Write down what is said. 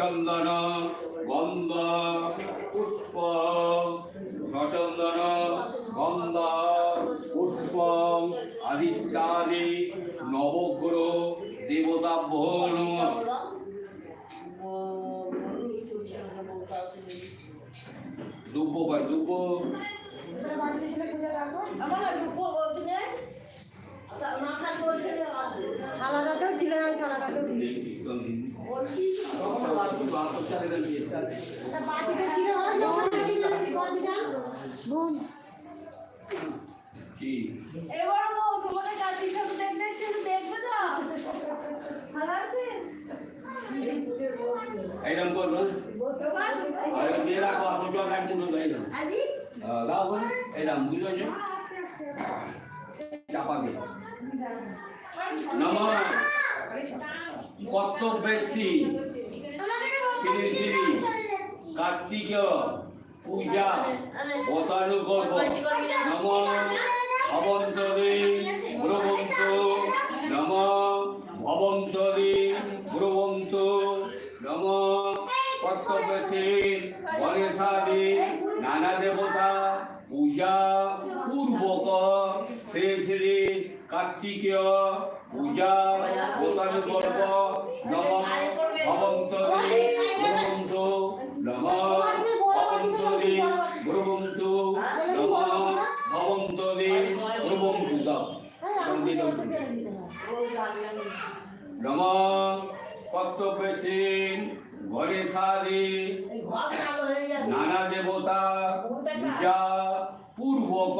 সচন্দন গন্ধ পুষ্প। সচন্দন গন্ধ পুষ্প আদিত্যাদি নবগ্রহ দেবতাভ্যো নমঃ দুব্ব পাই দুব্ব এবার বউ তোমাদের কাছে সব দেখবে তো ভালো আছে এইরকম করব আর রাখো আপনি বলে বুঝলো চাপা দিয়ে নম কর্তব্যশ্রী শ্রী শ্রী কার্তিক পূজা অতানুকর্ম নম ভবন্তরে ব্রবন্ত। নম ভবন্তরে ব্রবন্ত। নম কর্তব্যশ্রী গণেশাদি, নানা দেবতা, পূজা পূর্বক। শ্রী শ্রী কার্তিকীয় পূজা ভবন্তরে নম ভবন্তরে নম ভবন্তরে নম কর্তব্যসীন গণেশাদি নানা দেবতা পূজা পূর্বক